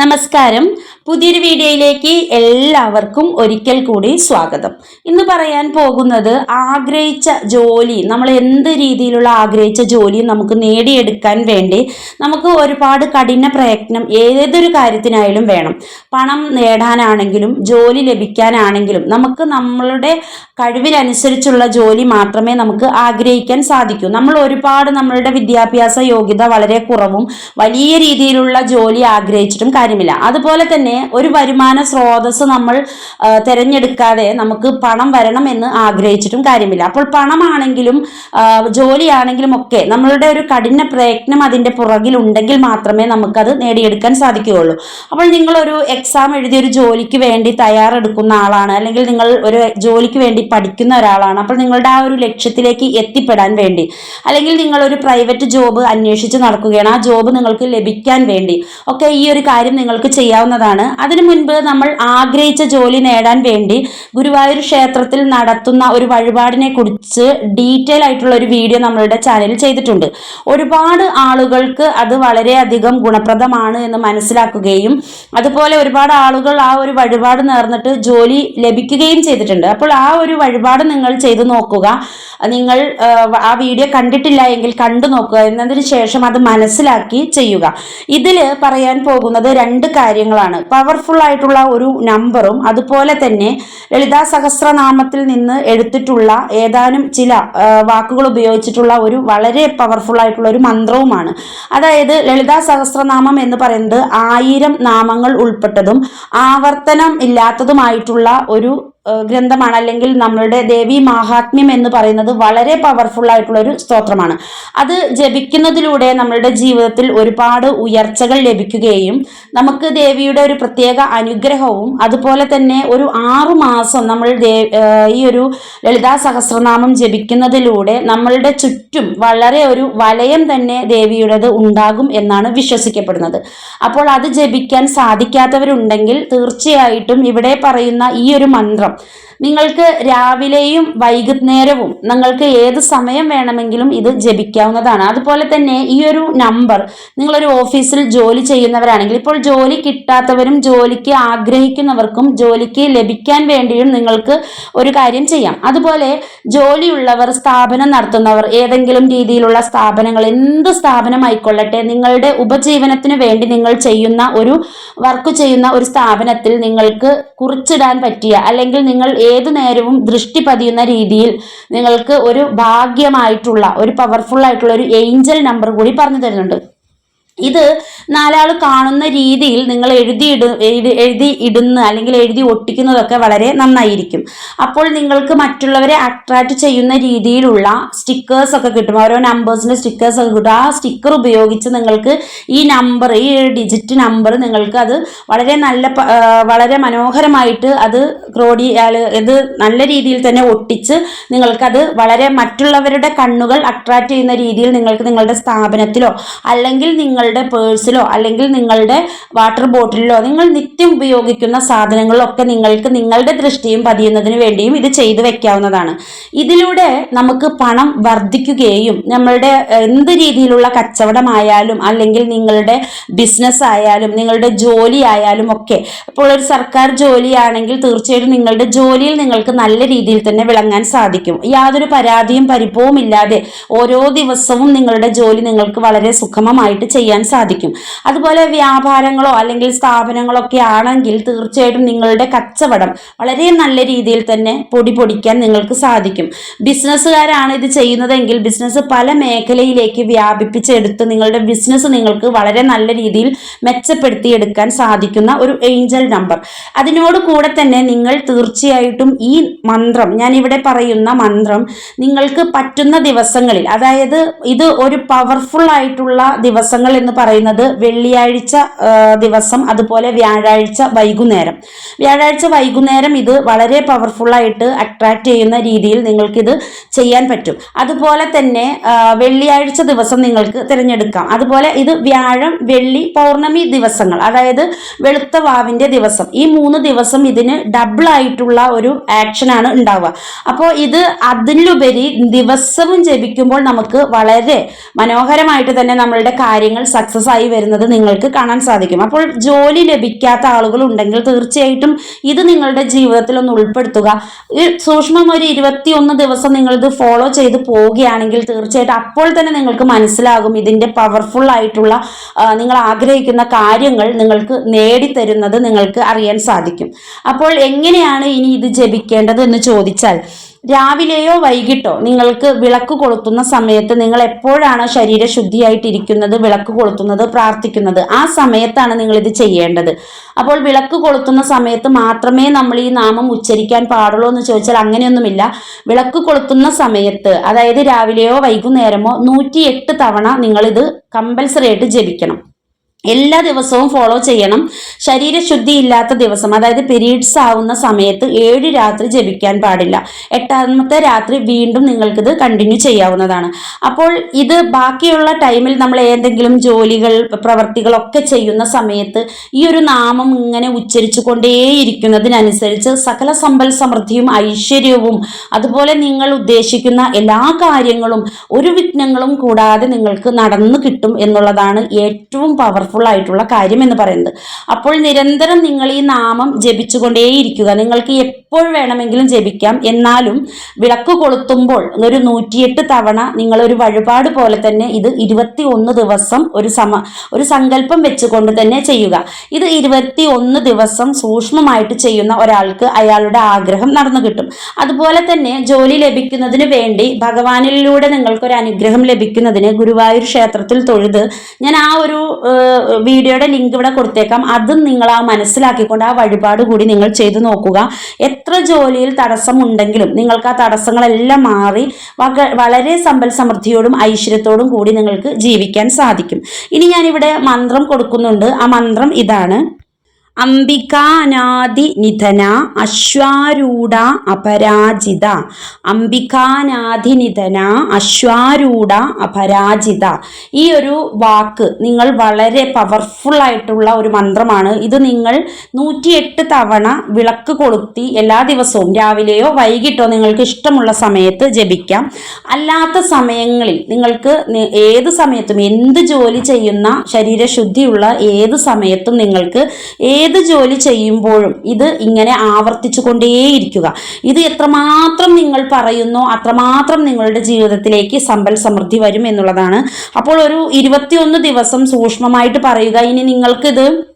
നമസ്കാരം. പുതിയൊരു വീഡിയോയിലേക്ക് എല്ലാവർക്കും ഒരിക്കൽ കൂടി സ്വാഗതം. ഇന്ന് പറയാൻ പോകുന്നത് ആഗ്രഹിച്ച ജോലി നമ്മൾ എന്ത് രീതിയിലുള്ള ആഗ്രഹിച്ച ജോലി നമുക്ക് നേടിയെടുക്കാൻ വേണ്ടി നമുക്ക് ഒരുപാട് കഠിന പ്രയത്നം ഏതൊരു കാര്യത്തിനായാലും വേണം. പണം നേടാനാണെങ്കിലും ജോലി ലഭിക്കാനാണെങ്കിലും നമുക്ക് നമ്മളുടെ കഴിവിനനുസരിച്ചുള്ള ജോലി മാത്രമേ നമുക്ക് ആഗ്രഹിക്കാൻ സാധിക്കൂ. നമ്മൾ ഒരുപാട് നമ്മളുടെ വിദ്യാഭ്യാസ യോഗ്യത വളരെ കുറവും വലിയ രീതിയിലുള്ള ജോലി ആഗ്രഹിച്ചിട്ടും കാര്യമില്ല. അതുപോലെ തന്നെ ഒരു വരുമാന സ്രോതസ് നമ്മൾ തിരഞ്ഞെടുക്കാതെ നമുക്ക് പണം വരണം എന്ന് ആഗ്രഹിച്ചിട്ടും കാര്യമില്ല. അപ്പോൾ പണമാണെങ്കിലും ജോലിയാണെങ്കിലും ഒക്കെ നമ്മളുടെ ഒരു കഠിന പ്രയത്നം അതിന്റെ പുറകിൽ ഉണ്ടെങ്കിൽ മാത്രമേ നമുക്കത് നേടിയെടുക്കാൻ സാധിക്കുകയുള്ളൂ. അപ്പോൾ നിങ്ങളൊരു എക്സാം എഴുതി ഒരു ജോലിക്ക് വേണ്ടി തയ്യാറെടുക്കുന്ന ആളാണ് അല്ലെങ്കിൽ നിങ്ങൾ ഒരു ജോലിക്ക് വേണ്ടി പഠിക്കുന്ന ഒരാളാണ് അപ്പോൾ നിങ്ങളുടെ ആ ഒരു ലക്ഷ്യത്തിലേക്ക് എത്തിപ്പെടാൻ വേണ്ടി അല്ലെങ്കിൽ നിങ്ങളൊരു പ്രൈവറ്റ് ജോബ് അന്വേഷിച്ച് നടക്കുകയാണ് ആ ജോബ് നിങ്ങൾക്ക് ലഭിക്കാൻ വേണ്ടി ഒക്കെ ഈ ഒരു കാര്യം നിങ്ങൾക്ക് ചെയ്യാവുന്നതാണ്. അതിനു മുൻപ് നമ്മൾ ആഗ്രഹിച്ച ജോലി നേടാൻ വേണ്ടി ഗുരുവായൂർ ക്ഷേത്രത്തിൽ നടത്തുന്ന ഒരു വഴിപാടിനെ കുറിച്ച് ഡീറ്റെയിൽ ആയിട്ടുള്ള ഒരു വീഡിയോ നമ്മളുടെ ചാനലിൽ ചെയ്തിട്ടുണ്ട്. ഒരുപാട് ആളുകൾക്ക് അത് വളരെയധികം ഗുണപ്രദമാണ് എന്ന് മനസ്സിലാക്കുകയും അതുപോലെ ഒരുപാട് ആളുകൾ ആ ഒരു വഴിപാട് നേർന്നിട്ട് ജോലി ലഭിക്കുകയും ചെയ്തിട്ടുണ്ട്. അപ്പോൾ ആ ഒരു വഴിപാട് നിങ്ങൾ ചെയ്തു നോക്കുക. നിങ്ങൾ ആ, വീഡിയോ കണ്ടിട്ടില്ല എങ്കിൽ കണ്ടു നോക്കുക എന്നതിന് ശേഷം അത് മനസ്സിലാക്കി ചെയ്യുക. ഇതിൽ പറയാൻ പോകുന്നത് രണ്ട് കാര്യങ്ങളാണ്. പവർഫുൾ ആയിട്ടുള്ള ഒരു നമ്പറും അതുപോലെ തന്നെ ലളിതാ സഹസ്രനാമത്തിൽ നിന്ന് എടുത്തിട്ടുള്ള ഏതാനും ചില വാക്കുകൾ ഉപയോഗിച്ചിട്ടുള്ള ഒരു വളരെ പവർഫുൾ ആയിട്ടുള്ള ഒരു മന്ത്രവുമാണ്. അതായത് ലളിതാ സഹസ്രനാമം എന്ന് പറയുന്നത് ആയിരം നാമങ്ങൾ ഉൾപ്പെട്ടതും ആവർത്തനം ഇല്ലാത്തതുമായിട്ടുള്ള ഒരു ഗ്രന്ഥമാണ് അല്ലെങ്കിൽ നമ്മളുടെ ദേവി മാഹാത്മ്യം എന്ന് പറയുന്നത് വളരെ പവർഫുൾ ആയിട്ടുള്ള ഒരു സ്തോത്രമാണ്. അത് ജപിക്കുന്നതിലൂടെ നമ്മളുടെ ജീവിതത്തിൽ ഒരുപാട് ഉയർച്ചകൾ ലഭിക്കുകയും നമുക്ക് ദേവിയുടെ ഒരു പ്രത്യേക അനുഗ്രഹവും അതുപോലെ തന്നെ ഒരു ആറു മാസം നമ്മൾ ഈ ഒരു ലളിതാ സഹസ്രനാമം ജപിക്കുന്നതിലൂടെ നമ്മളുടെ ചുറ്റും വളരെ ഒരു വലയം തന്നെ ദേവിയുടേത് ഉണ്ടാകും എന്നാണ് വിശ്വസിക്കപ്പെടുന്നത്. അപ്പോൾ അത് ജപിക്കാൻ സാധിക്കാത്തവരുണ്ടെങ്കിൽ തീർച്ചയായിട്ടും ഇവിടെ പറയുന്ന ഈ ഒരു മന്ത്രം നിങ്ങൾക്ക് രാവിലെയും വൈകുന്നേരവും നിങ്ങൾക്ക് ഏത് സമയം വേണമെങ്കിലും ഇത് ജപിക്കാവുന്നതാണ്. അതുപോലെ തന്നെ ഈ ഒരു നമ്പർ നിങ്ങളൊരു ഓഫീസിൽ ജോലി ചെയ്യുന്നവരാണെങ്കിൽ ഇപ്പോൾ ജോലി കിട്ടാത്തവരും ജോലിക്ക് ആഗ്രഹിക്കുന്നവർക്കും ജോലിക്ക് ലഭിക്കാൻ വേണ്ടിയും നിങ്ങൾക്ക് ഒരു കാര്യം ചെയ്യാം. അതുപോലെ ജോലിയുള്ളവർ സ്ഥാപനം നടത്തുന്നവർ ഏതെങ്കിലും രീതിയിലുള്ള സ്ഥാപനങ്ങൾ എന്ത് സ്ഥാപനമായിക്കൊള്ളട്ടെ നിങ്ങളുടെ ഉപജീവനത്തിന് വേണ്ടി നിങ്ങൾ ചെയ്യുന്ന ഒരു വർക്ക് ചെയ്യുന്ന ഒരു സ്ഥാപനത്തിൽ നിങ്ങൾക്ക് കുറിച്ചിടാൻ പറ്റിയ അല്ലെങ്കിൽ നിങ്ങൾ ഏതു നേരവും ദൃഷ്ടി പതിയുന്ന രീതിയിൽ നിങ്ങൾക്ക് ഒരു ഭാഗ്യമായിട്ടുള്ള ഒരു പവർഫുൾ ആയിട്ടുള്ള ഒരു ഏഞ്ചൽ നമ്പർ കൂടി പറഞ്ഞു തരുന്നുണ്ട്. ഇത് നാലാൾ കാണുന്ന രീതിയിൽ നിങ്ങൾ എഴുതിയിട എഴുതി ഇടുന്ന അല്ലെങ്കിൽ എഴുതി ഒട്ടിക്കുന്നതൊക്കെ വളരെ നന്നായിരിക്കും. അപ്പോൾ നിങ്ങൾക്ക് മറ്റുള്ളവരെ അട്രാക്ട് ചെയ്യുന്ന രീതിയിലുള്ള സ്റ്റിക്കേഴ്സ് ഒക്കെ കിട്ടും. ഓരോ നമ്പേഴ്സിന്റെ സ്റ്റിക്കേഴ്സ് ഒക്കെ കിട്ടും. ആ സ്റ്റിക്കർ ഉപയോഗിച്ച് നിങ്ങൾക്ക് ഈ നമ്പർ ഈ ഡിജിറ്റ് നമ്പർ നിങ്ങൾക്ക് അത് വളരെ നല്ല വളരെ മനോഹരമായിട്ട് അത് ക്രോഡി ഇത് നല്ല രീതിയിൽ തന്നെ ഒട്ടിച്ച് നിങ്ങൾക്കത് വളരെ മറ്റുള്ളവരുടെ കണ്ണുകൾ അട്രാക്ട് ചെയ്യുന്ന രീതിയിൽ നിങ്ങൾക്ക് നിങ്ങളുടെ സ്ഥാപനത്തിലോ അല്ലെങ്കിൽ നിങ്ങളുടെ പേഴ്സിലോ അല്ലെങ്കിൽ നിങ്ങളുടെ വാട്ടർ ബോട്ടിലിലോ നിങ്ങൾ നിത്യം ഉപയോഗിക്കുന്ന സാധനങ്ങളിലൊക്കെ നിങ്ങൾക്ക് നിങ്ങളുടെ ദൃഷ്ടിയും പതിയുന്നതിന് വേണ്ടിയും ഇത് ചെയ്തു വെക്കാവുന്നതാണ്. ഇതിലൂടെ നമുക്ക് പണം വർദ്ധിക്കുകയും നമ്മളുടെ എന്ത് രീതിയിലുള്ള കച്ചവടമായാലും അല്ലെങ്കിൽ നിങ്ങളുടെ ബിസിനസ് ആയാലും നിങ്ങളുടെ ജോലി ആയാലും ഒക്കെ. ഇപ്പോൾ ഒരു സർക്കാർ ജോലിയാണെങ്കിൽ തീർച്ചയായിട്ടും നിങ്ങളുടെ ജോലിയിൽ നിങ്ങൾക്ക് നല്ല രീതിയിൽ തന്നെ വിളങ്ങാൻ സാധിക്കും. യാതൊരു പരാതിയും പരിഭവവും ഇല്ലാതെ ഓരോ ദിവസവും നിങ്ങളുടെ ജോലി നിങ്ങൾക്ക് വളരെ സുഗമമായിട്ട് ചെയ്യാൻ സാധിക്കും. അതുപോലെ വ്യാപാരങ്ങളോ അല്ലെങ്കിൽ സ്ഥാപനങ്ങളോ ഒക്കെ ആണെങ്കിൽ തീർച്ചയായിട്ടും നിങ്ങളുടെ കച്ചവടം വളരെ നല്ല രീതിയിൽ തന്നെ പൊടി പൊടിക്കാൻ നിങ്ങൾക്ക് സാധിക്കും. ബിസിനസ്സുകാരാണ് ഇത് ചെയ്യുന്നതെങ്കിൽ ബിസിനസ് പല മേഖലയിലേക്ക് വ്യാപിപ്പിച്ചെടുത്ത് നിങ്ങളുടെ ബിസിനസ് നിങ്ങൾക്ക് വളരെ നല്ല രീതിയിൽ മെച്ചപ്പെടുത്തിയെടുക്കാൻ സാധിക്കുന്ന ഒരു ഏഞ്ചൽ നമ്പർ. അതിനോട് കൂടെ തന്നെ നിങ്ങൾ തീർച്ചയായിട്ടും ഈ മന്ത്രം ഞാൻ ഇവിടെ പറയുന്ന മന്ത്രം നിങ്ങൾക്ക് പറ്റുന്ന ദിവസങ്ങളിൽ അതായത് ഇത് ഒരു പവർഫുൾ ആയിട്ടുള്ള ദിവസങ്ങൾ എന്ന് പറയുന്നത് വെള്ളിയാഴ്ച ദിവസം അതുപോലെ വ്യാഴാഴ്ച വൈകുന്നേരം. വ്യാഴാഴ്ച വൈകുന്നേരം ഇത് വളരെ പവർഫുള്ളായിട്ട് അട്രാക്റ്റ് ചെയ്യുന്ന രീതിയിൽ നിങ്ങൾക്കിത് ചെയ്യാൻ പറ്റും. അതുപോലെ തന്നെ വെള്ളിയാഴ്ച ദിവസം നിങ്ങൾക്ക് തിരഞ്ഞെടുക്കാം. അതുപോലെ ഇത് വ്യാഴം വെള്ളി പൗർണമി ദിവസങ്ങൾ അതായത് വെളുത്ത വാവിന്റെ ദിവസം. ഈ മൂന്ന് ദിവസം ഇതിന് ഡബിൾ ആയിട്ടുള്ള ഒരു ആക്ഷനാണ് ഉണ്ടാവുക. അപ്പോൾ ഇത് അതിലുപരി ദിവസവും ജപിക്കുമ്പോൾ നമുക്ക് വളരെ മനോഹരമായിട്ട് തന്നെ നമ്മളുടെ കാര്യങ്ങൾ സക്സസ് ആയി വരുന്നത് നിങ്ങൾക്ക് കാണാൻ സാധിക്കും. അപ്പോൾ ജോലി ലഭിക്കാത്ത ആളുകൾ ഉണ്ടെങ്കിൽ തീർച്ചയായിട്ടും ഇത് നിങ്ങളുടെ ജീവിതത്തിൽ ഒന്ന് ഉൾപ്പെടുത്തുക. സൂക്ഷ്മം ഒരു ഇരുപത്തിയൊന്ന് ദിവസം നിങ്ങൾ ഇത് ഫോളോ ചെയ്ത് പോവുകയാണെങ്കിൽ തീർച്ചയായിട്ടും അപ്പോൾ തന്നെ നിങ്ങൾക്ക് മനസ്സിലാകും ഇതിന്റെ പവർഫുൾ ആയിട്ടുള്ള നിങ്ങൾ ആഗ്രഹിക്കുന്ന കാര്യങ്ങൾ നിങ്ങൾക്ക് നേടിത്തരുന്നത് നിങ്ങൾക്ക് അറിയാൻ സാധിക്കും. അപ്പോൾ എങ്ങനെയാണ് ഇനി ഇത് ജപിക്കേണ്ടത് എന്ന് ചോദിച്ചാൽ രാവിലെയോ വൈകിട്ടോ നിങ്ങൾക്ക് വിളക്ക് കൊളുത്തുന്ന സമയത്ത് നിങ്ങൾ എപ്പോഴാണ് ശരീരശുദ്ധിയായിട്ടിരിക്കുന്നത് വിളക്ക് കൊളുത്തുന്നത് പ്രാർത്ഥിക്കുന്നത് ആ സമയത്താണ് നിങ്ങൾ ഇത് ചെയ്യേണ്ടത്. അപ്പോൾ വിളക്ക് കൊളുത്തുന്ന സമയത്ത് മാത്രമേ നമ്മൾ ഈ നാമം ഉച്ചരിക്കാൻ പാടുള്ളൂ എന്ന് ചോദിച്ചാൽ അങ്ങനെയൊന്നുമില്ല. വിളക്ക് കൊളുത്തുന്ന സമയത്ത് അതായത് രാവിലെയോ വൈകുന്നേരമോ നൂറ്റിയെട്ട് തവണ നിങ്ങളിത് കമ്പൽസറി ആയിട്ട് ജപിക്കണം. എല്ലാ ദിവസവും ഫോളോ ചെയ്യണം. ശരീരശുദ്ധി ഇല്ലാത്ത ദിവസം അതായത് പീരീഡ്സ് ആവുന്ന സമയത്ത് ഏഴ് രാത്രി ജപിക്കാൻ പാടില്ല. എട്ടാമത്തെ രാത്രി വീണ്ടും നിങ്ങൾക്കിത് കണ്ടിന്യൂ ചെയ്യാവുന്നതാണ്. അപ്പോൾ ഇത് ബാക്കിയുള്ള ടൈമിൽ നമ്മൾ ഏതെങ്കിലും ജോലികൾ പ്രവർത്തികളൊക്കെ ചെയ്യുന്ന സമയത്ത് ഈ ഒരു നാമം ഇങ്ങനെ ഉച്ചരിച്ചു കൊണ്ടേയിരിക്കുന്നതിനനുസരിച്ച് സകല സമ്പൽ സമൃദ്ധിയും ഐശ്വര്യവും അതുപോലെ നിങ്ങൾ ഉദ്ദേശിക്കുന്ന എല്ലാ കാര്യങ്ങളും ഒരു വിഘ്നങ്ങളും കൂടാതെ നിങ്ങൾക്ക് നടന്നു കിട്ടും എന്നുള്ളതാണ് ഏറ്റവും പവർഫുൾ ആയിട്ടുള്ള കാര്യം എന്ന് പറയുന്നത്. അപ്പോൾ നിരന്തരം നിങ്ങൾ ഈ നാമം ജപിച്ചുകൊണ്ടേയിരിക്കുക. നിങ്ങൾക്ക് എപ്പോൾ വേണമെങ്കിലും ജപിക്കാം. എന്നാലും വിളക്ക് കൊളുത്തുമ്പോൾ ഒരു നൂറ്റിയെട്ട് തവണ നിങ്ങൾ ഒരു വഴിപാട് പോലെ തന്നെ ഇത് ഇരുപത്തി ഒന്ന് ദിവസം ഒരു സമ ഒരു സങ്കല്പം വെച്ചുകൊണ്ട് തന്നെ ചെയ്യുക. ഇത് ഇരുപത്തി ഒന്ന് ദിവസം സൂക്ഷ്മമായിട്ട് ചെയ്യുന്ന ഒരാൾക്ക് അയാളുടെ ആഗ്രഹം നടന്നു കിട്ടും. അതുപോലെ തന്നെ ജോലി ലഭിക്കുന്നതിന് വേണ്ടി ഭഗവാനിലൂടെ നിങ്ങൾക്കൊരു അനുഗ്രഹം ലഭിക്കുന്നതിന് ഗുരുവായൂർ ക്ഷേത്രത്തിൽ തൊഴുത് ഞാൻ ആ ഒരു വീഡിയോയുടെ ലിങ്ക് ഇവിടെ കൊടുത്തേക്കാം. അതും നിങ്ങൾ ആ മനസ്സിലാക്കിക്കൊണ്ട് ആ വഴിപാട് കൂടി നിങ്ങൾ ചെയ്തു നോക്കുക. എത്ര ജോലിയിൽ തടസ്സമുണ്ടെങ്കിലും നിങ്ങൾക്ക് ആ തടസ്സങ്ങളെല്ലാം മാറി വളരെ സമ്പൽ സമൃദ്ധിയോടും ഐശ്വര്യത്തോടും കൂടി നിങ്ങൾക്ക് ജീവിക്കാൻ സാധിക്കും. ഇനി ഞാനിവിടെ മന്ത്രം കൊടുക്കുന്നുണ്ട്. ആ മന്ത്രം ഇതാണ്. അംബികാനാദി നിധന അശ്വാരൂഢ അപരാജിത. അംബികാനാദി നിധന അശ്വാരൂഢ അപരാജിത. ഈ ഒരു വാക്ക് നിങ്ങൾ വളരെ പവർഫുൾ ആയിട്ടുള്ള ഒരു മന്ത്രമാണ്. ഇത് നിങ്ങൾ നൂറ്റിയെട്ട് തവണ വിളക്ക് കൊളുത്തി എല്ലാ ദിവസവും രാവിലെയോ വൈകിട്ടോ നിങ്ങൾക്ക് ഇഷ്ടമുള്ള സമയത്ത് ജപിക്കാം. അല്ലാത്ത സമയങ്ങളിൽ നിങ്ങൾക്ക് ഏത് സമയത്തും എന്ത് ജോലി ചെയ്യുന്ന ശരീരശുദ്ധിയുള്ള ഏത് സമയത്തും നിങ്ങൾക്ക് ഏത് ജോലി ചെയ്യുമ്പോഴും ഇത് ഇങ്ങനെ ആവർത്തിച്ചു കൊണ്ടേയിരിക്കുക ഇത് എത്രമാത്രം നിങ്ങൾ പറയുന്നോ അത്രമാത്രം നിങ്ങളുടെ ജീവിതത്തിലേക്ക് സമ്പൽ സമൃദ്ധി വരും എന്നുള്ളതാണ്. അപ്പോൾ ഒരു ഇരുപത്തിയൊന്ന് ദിവസം സൂക്ഷ്മമായിട്ട് പറയുക. ഇനി നിങ്ങൾക്കിത്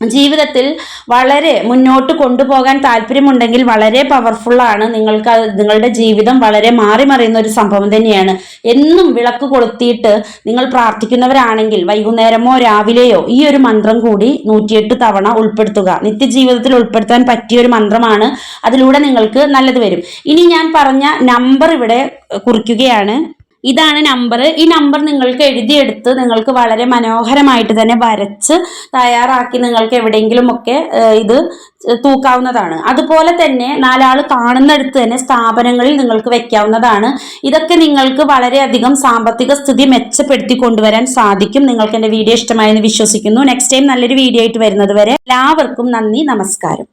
ജീവിതത്തിൽ വളരെ മുന്നോട്ട് കൊണ്ടുപോകാൻ താല്പര്യമുണ്ടെങ്കിൽ വളരെ പവർഫുള്ളാണ് നിങ്ങൾക്ക് നിങ്ങളുടെ ജീവിതം വളരെ മാറി മറിയുന്ന ഒരു സംഭവം തന്നെയാണ്. എന്നും വിളക്ക് കൊളുത്തിയിട്ട് നിങ്ങൾ പ്രാർത്ഥിക്കുന്നവരാണെങ്കിൽ വൈകുന്നേരമോ രാവിലെയോ ഈ ഒരു മന്ത്രം കൂടി നൂറ്റിയെട്ട് തവണ ഉൾപ്പെടുത്തുക. നിത്യജീവിതത്തിൽ ഉൾപ്പെടുത്താൻ പറ്റിയ ഒരു മന്ത്രമാണ്. അതിലൂടെ നിങ്ങൾക്ക് നല്ലത് വരും. ഇനി ഞാൻ പറഞ്ഞ നമ്പർ ഇവിടെ കുറിക്കുകയാണ്. ഇതാണ് നമ്പർ ഈ നമ്പർ നിങ്ങൾക്ക് എഴുതിയെടുത്ത് നിങ്ങൾക്ക് വളരെ മനോഹരമായിട്ട് തന്നെ വരച്ച് തയ്യാറാക്കി നിങ്ങൾക്ക് എവിടെയെങ്കിലുമൊക്കെ ഒക്കെ ഇത് തൂക്കാവുന്നതാണ്. അതുപോലെ തന്നെ നാലാൾ കാണുന്നിടത്ത് തന്നെ സ്ഥാപനങ്ങളിൽ നിങ്ങൾക്ക് വെക്കാവുന്നതാണ്. ഇതൊക്കെ നിങ്ങൾക്ക് വളരെയധികം സാമ്പത്തിക സ്ഥിതി മെച്ചപ്പെടുത്തി കൊണ്ടുവരാൻ സാധിക്കും. നിങ്ങൾക്ക് എന്റെ വീഡിയോ ഇഷ്ടമായെന്ന് വിശ്വസിക്കുന്നു. നെക്സ്റ്റ് ടൈം നല്ലൊരു വീഡിയോ ആയിട്ട് വരുന്നത് വരെ എല്ലാവർക്കും നന്ദി നമസ്കാരം.